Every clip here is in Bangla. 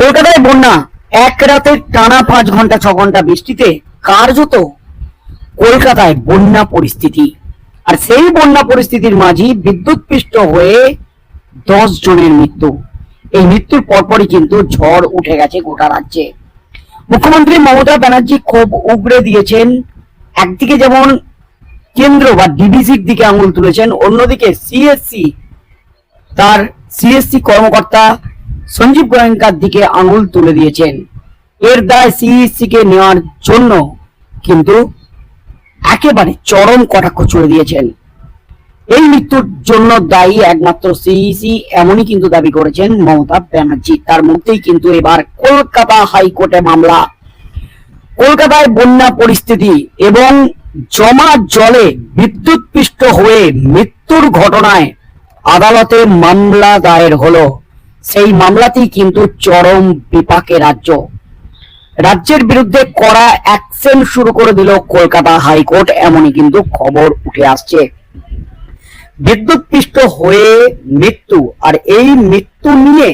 কলকাতায় বন্যা। এক রাতে টানা পাঁচ ঘণ্টা, ছ ঘণ্টা বৃষ্টিতে কার্যত কলকাতায় বন্যা পরিস্থিতি। আর সেই বন্যা পরিস্থিতির মাঝে বিদ্যুৎপৃষ্ট হয়ে দশ জনের মৃত্যু। এই মৃত্যুর পরপরই কিন্তু ঝড় উঠে গেছে গোটা রাজ্যে। মুখ্যমন্ত্রী মমতা ব্যানার্জি ক্ষোভ উগড়ে দিয়েছেন। একদিকে যেমন কেন্দ্র বা ডিবিসির দিকে আঙুল তুলেছেন, অন্যদিকে সিএসসি, তার সিএসসি কর্মকর্তা সঞ্জীব গোয়েঙ্কার দিকে আঙুল তুলে দিয়েছেন। এর দায় সিএসসি কে নেওয়ার জন্য কিন্তু একেবারে চরম কটাক্ষ ছুড়ে দিয়েছেন। এই মৃত্যুর জন্য দায়ী একমাত্র সিইসি এমনই কিন্তু দাবি করেছেন মমতা ব্যানার্জি। তার মধ্যেই কিন্তু এবার কলকাতা হাইকোর্টে মামলা। কলকাতায় বন্যা পরিস্থিতি এবং জমা জলে বিদ্যুৎ বিদ্যুৎপৃষ্ট হয়ে মৃত্যুর ঘটনায় আদালতে মামলা দায়ের হলো। সেই মামলাতেই কিন্তু চরম বিপাকে রাজ্য। রাজ্যের বিরুদ্ধে কড়া অ্যাকশন শুরু করে দিল কলকাতা হাইকোর্ট, এমনই কিন্তু খবর উঠে আসছে। বিদ্যুৎপৃষ্ট হয়ে মৃত্যু, আর এই মৃত্যু নিয়ে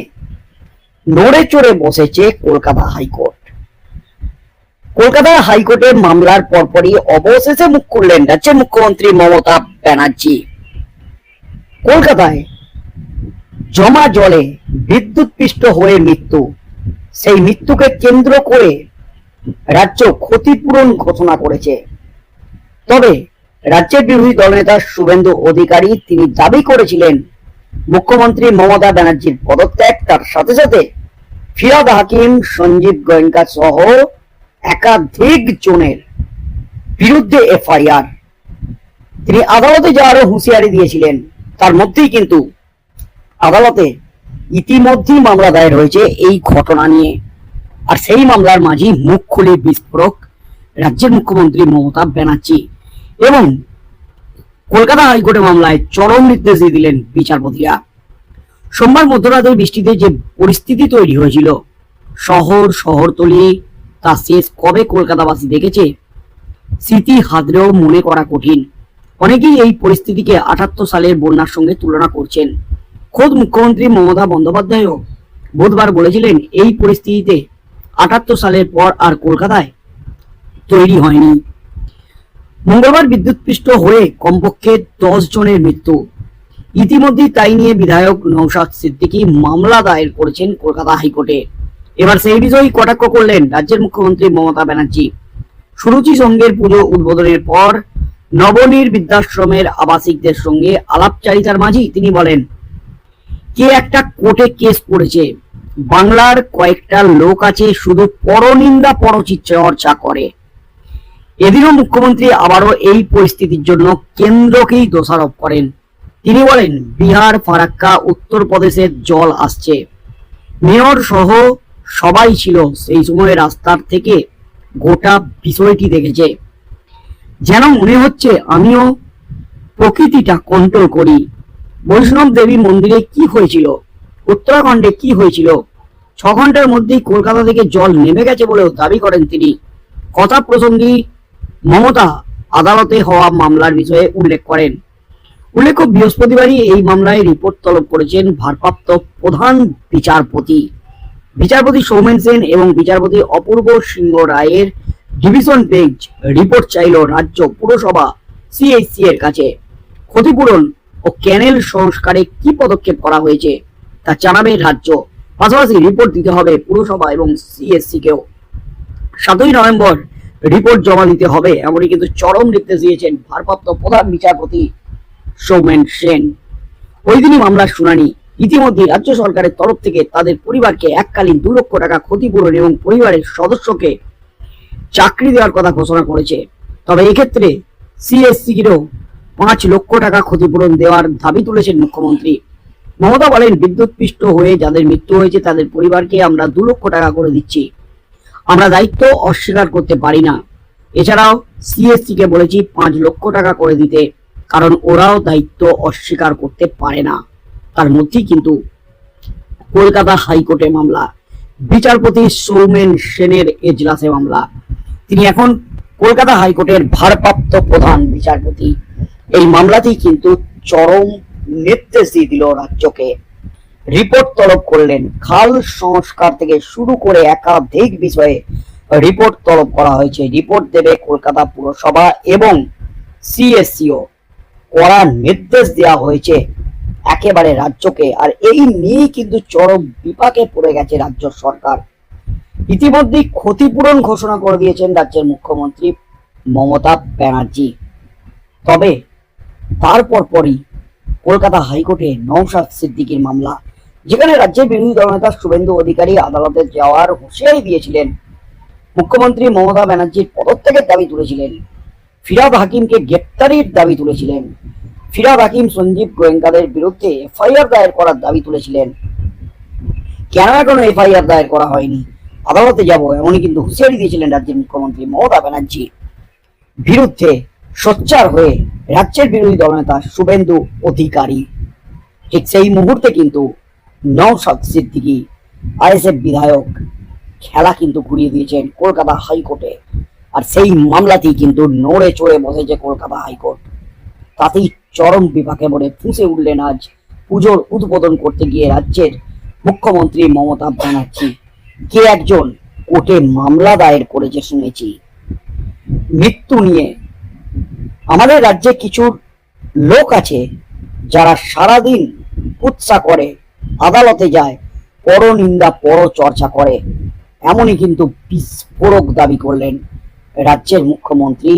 নড়ে চড়ে বসেছে কলকাতা হাইকোর্ট। কলকাতা হাইকোর্টের মামলার পরপরই অবশেষে মুখ খুললেন রাজ্যের মুখ্যমন্ত্রী মমতা ব্যানার্জি। কলকাতায় জমা জলে বিদ্যুৎপৃষ্ট হয়ে মৃত্যু। সেই মৃত্যুকে কেন্দ্র করে রাজ্য ক্ষতিপূরণ ঘোষণা করেছে। তবে রাজ্যের বিরোধী দলনেতা শুভেন্দু অধিকারী তিনি দাবি করেছিলেন, মুখ্যমন্ত্রী মমতা ব্যানার্জির পদত্যাগ তার সাথে সাথে ফিরাদ হাকিম, সঞ্জীব গোয়েঙ্কা সহ একাধিক জনের বিরুদ্ধে এফআইআর। তিনি আদালতে যাওয়ারও হুঁশিয়ারি দিয়েছিলেন। তার মধ্যেই কিন্তু আদালতে ইতিমধ্যেই মামলা দায়ের হয়েছে এই ঘটনা নিয়ে। আর সেই মামলার মাঝেই মুখ খুলে বিস্ফোরক রাজ্যের মুখ্যমন্ত্রী মমতা ব্যানার্জি এবং কলকাতা হাইকোর্টে মামলায় চরম নির্দেশ দিয়ে দিলেন বিচারপতিরা। সোমবার মধ্যরাতের বৃষ্টিতে যে পরিস্থিতি তৈরি হয়েছিল, শহর, শহরতলি, তা শেষ কবে কলকাতাবাসী দেখেছে, স্মৃতি হাতড়েও মনে করা কঠিন। অনেকেই এই পরিস্থিতিকে আটাত্তর সালের বন্যার সঙ্গে তুলনা করছেন। খোদ মুখ্যমন্ত্রী মমতা বন্দ্যোপাধ্যায়ও বুধবার বলেছিলেন, এই পরিস্থিতিতে আটাত্তর সালের পর আর কলকাতায় তৈরি হয়নি। মঙ্গলবার বিদ্যুৎপৃষ্ট হয়ে কমপক্ষে দশ জনের মৃত্যু। ইতিমধ্যেই তাই নিয়ে বিধায়ক নৌশাদ সিদ্দিকী মামলা দায়ের করেছেন কলকাতা হাইকোর্টে। এবার সেই বিষয়ে কটাক্ষ করলেন রাজ্যের মুখ্যমন্ত্রী মমতা ব্যানার্জি। সুরুচি সংঘের পুজো উদ্বোধনের পর নবনীর বৃদ্ধাশ্রমের আবাসিকদের সঙ্গে আলাপচারিতার মাঝেই তিনি বলেন কে একটা কোর্টে কেস করেছে? বাংলার কয়েকটা লোক আছে শুধু পরনিন্দা পরচর্চা করে। এদিনও মুখ্যমন্ত্রী আবারও এই পরিস্থিতির জন্য কেন্দ্রকেই দোষারোপ করেন। তিনি বলেন, বিহার, ফারাক্কা, উত্তরপ্রদেশের জল আসছে। মেয়র সহ সবাই ছিল সেই সময় রাস্তার থেকে গোটা বিষয়টি দেখেছে। যেন মনে হচ্ছে আমিও প্রকৃতিটা কন্ট্রোল করি। বৈষ্ণব দেবী মন্দিরে কি হয়েছিল? উত্তরাখণ্ডে কি হয়েছিল? ছ ঘণ্টার মধ্যেই কলকাতা থেকে জল নেমে গেছে বলেও দাবি করেন তিনি। কথা প্রসঙ্গে মমতা আদালতে হওয়া মামলার বিষয়ে উল্লেখ করেন। উল্লেখ্য, বৃহস্পতিবারই এই মামলায় রিপোর্ট তলব করেছেন ভারপ্রাপ্ত প্রধান বিচারপতি। বিচারপতি সৌমেন সেন এবং বিচারপতি অপূর্ব সিংহ রায়ের ডিভিশন বেঞ্চ রিপোর্ট চাইল রাজ্য পুরসভা সিএইচসি এর কাছে। ক্ষতিপূরণ ও ক্যানেল সংস্কারে কি পদক্ষেপ করা হয়েছে তা জানাবে রাজ্য। পাশাপাশি রিপোর্ট দিতে হবে পুরসভা এবং সিএসসি কেও। সাতই নভেম্বর রিপোর্ট জমা দিতে হবে, এমনই কিন্তু চরম নির্দেশ দিয়েছেন ভারপ্রাপ্ত প্রধান বিচারপতি সৌমেন সেন। ওই দিনই মামলার শুনানি। ইতিমধ্যে রাজ্য সরকারের তরফ থেকে তাদের পরিবারকে এককালীন দু লক্ষ টাকা ক্ষতিপূরণ এবং পরিবারের সদস্যকে চাকরি দেওয়ার কথা ঘোষণা করেছে। তবে এক্ষেত্রে সিএসসি সিএসসিরও পাঁচ লক্ষ টাকা ক্ষতিপূরণ দেওয়ার দাবি তুলেছেন মুখ্যমন্ত্রী। মমতা বলেন বিদ্যুৎপৃষ্ট হয়ে যাদের মৃত্যু হয়েছে, তাদের পরিবারকে আমরা দু লক্ষ টাকা করে দিচ্ছি। আমরা দায়িত্ব অস্বীকার করতে পারি না। এছাড়াও সিএসসি কে বলেছি পাঁচ লক্ষ টাকা করে দিতে, কারণ ওরাও দায়িত্ব অস্বীকার করতে পারে না। তার মধ্যেই কিন্তু কলকাতা হাইকোর্টে মামলা, বিচারপতি সৌমেন সেনের এজলাসে মামলা। তিনি এখন কলকাতা হাইকোর্টের ভারপ্রাপ্ত প্রধান বিচারপতি। এই মামলাতেই কিন্তু চরম নির্দেশ দিয়ে দিল রাজ্যকে। রিপোর্ট তলব করলেন খাল সংস্কার থেকে শুরু করে একাধিক বিষয়ে রিপোর্ট তলব করা হয়েছে। রিপোর্ট দেবে কলকাতা পুরসভা এবং সিএসসিও। করা নির্দেশ দেওয়া হয়েছে একেবারে রাজ্যকে। আর এই নিয়ে কিন্তু চরম বিপাকে পড়ে গেছে রাজ্য সরকার। ইতিমধ্যে ক্ষতিপূরণ ঘোষণা করে দিয়েছেন রাজ্যের মুখ্যমন্ত্রী মমতা ব্যানার্জি। তবে তারপর পরই কলকাতা হাইকোর্টে নৌশাদ সিদ্দিকীর মামলা, যেখানে রাজ্যের বিরোধী দলনেতা শুভেন্দু অধিকারী আদালতে যাওয়ার হুঁশিয়ারি দিয়েছিলেন। মুখ্যমন্ত্রী মমতা ব্যানার্জির পদত্যাগের দাবি তুলেছিলেন। ফিরাদ হাকিমকে গ্রেপ্তারির দাবি তুলেছিলেন। ফিরাদ হাকিম সঞ্জীব গোয়েঙ্কাদের বিরুদ্ধে এফআইআর দায়ের করার দাবি তুলেছিলেন। কেন এখনও এফআইআর দায়ের করা হয়নি? আদালতে যাব এমনই কিন্তু হুঁশিয়ারি দিয়েছিলেন রাজ্যের মুখ্যমন্ত্রী মমতা ব্যানার্জি। বিরুদ্ধে সোচ্চার হয়ে রাজ্যের বিরোধী দলনেতা শুভেন্দু অধিকারী। ঠিক সেই মুহূর্তে কিন্তু নওশাদ সিদ্দিকী, আইএসএফ বিধায়ক, খেলা কিন্তু ঘুরিয়ে দিয়েছেন কলকাতা হাইকোর্টে। আর সেই মামলাতেই কিন্তু নড়ে চড়ে বসেছে কলকাতা হাইকোর্ট। তাতেই চরম বিপাকে পড়ে ফুঁসে উঠলেন আজ পুজোর উদ্বোধন করতে গিয়ে রাজ্যের মুখ্যমন্ত্রী মমতা ব্যানার্জি। কে একজন কোর্টে মামলা দায়ের করেছে শুনেছি। মৃত্যু নিয়ে আমাদের রাজ্যে কিছু লোক আছে যারা সারাদিন উৎসাহ করে, আদালতে যায়, পরনিন্দা পর চর্চা করে। এমনই কিন্তু বিস্ফোরক দাবি করলেন রাজ্যের মুখ্যমন্ত্রী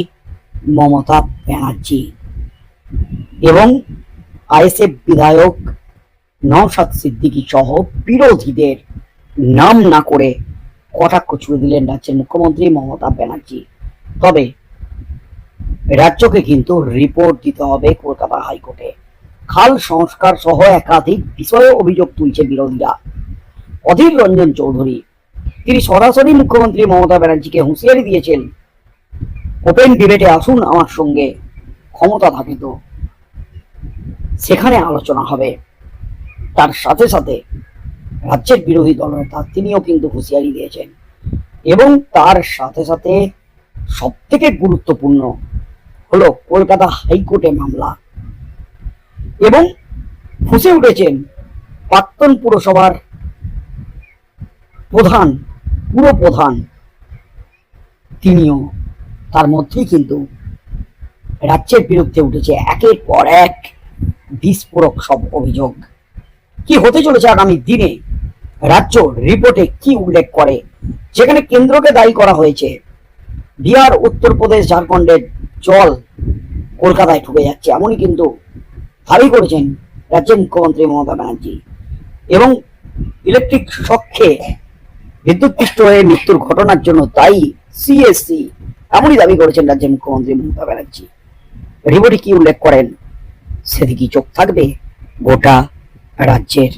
মমতা ব্যানার্জি। এবং আইএসএফ বিধায়ক নওশাদ সিদ্দিকী সহ বিরোধীদের নাম না করে কটাক্ষ ছুড়ে দিলেন রাজ্যের মুখ্যমন্ত্রী মমতা ব্যানার্জি। তবে রাজ্যকে কিন্তু রিপোর্ট দিতে হবে কলকাতা হাইকোর্টে। খাল সংস্কার সহ একাধিক বিষয়ে অভিযোগ তুলছে বিরোধীরা। অধীর রঞ্জন চৌধুরী, তিনি সরাসরি মুখ্যমন্ত্রী মমতা ব্যানার্জিকে হুঁশিয়ারি দিয়েছেন। ওপেন ডিবেটে আসুন আমার সঙ্গে, ক্ষমতা থাকে তো। সেখানে আলোচনা হবে। তার সাথে সাথে রাজ্যের বিরোধী দলনেতা তিনিও কিন্তু হুঁশিয়ারি দিয়েছেন। এবং তার সাথে সাথে সব থেকে গুরুত্বপূর্ণ হলো কলকাতা হাইকোর্টে মামলা। এবং ফুসে উঠেছেন প্রাক্তন পুরসভার প্রধান, পুরো প্রধান। তিনিও তার মধ্যেই কিন্তু রাজ্যের বিরুদ্ধে উঠেছে একের পর এক বিস্ফোরক সব অভিযোগ। কি হতে চলেছে আগামী দিনে? রাজ্য রিপোর্টে কি উল্লেখ করে? যেখানে কেন্দ্রকে দায়ী করা হয়েছে। বিহার, উত্তরপ্রদেশ, ঝাড়খণ্ডের জল কলকাতায় ঢুকে যাচ্ছে, এমনই কিন্তু দাবি করেছেন রাজ্যের মুখ্যমন্ত্রী মমতা ব্যানার্জি। এবং ইলেকট্রিক শখে বিদ্যুৎপৃষ্ট হয়ে মৃত্যুর ঘটনার জন্য দায়ী সিএসসি এমনই দাবি করেছেন রাজ্যের মুখ্যমন্ত্রী মমতা ব্যানার্জি। রিপোর্টে কি উল্লেখ করেন? সেদিকে চোখ থাকবে গোটা রাজ্যের।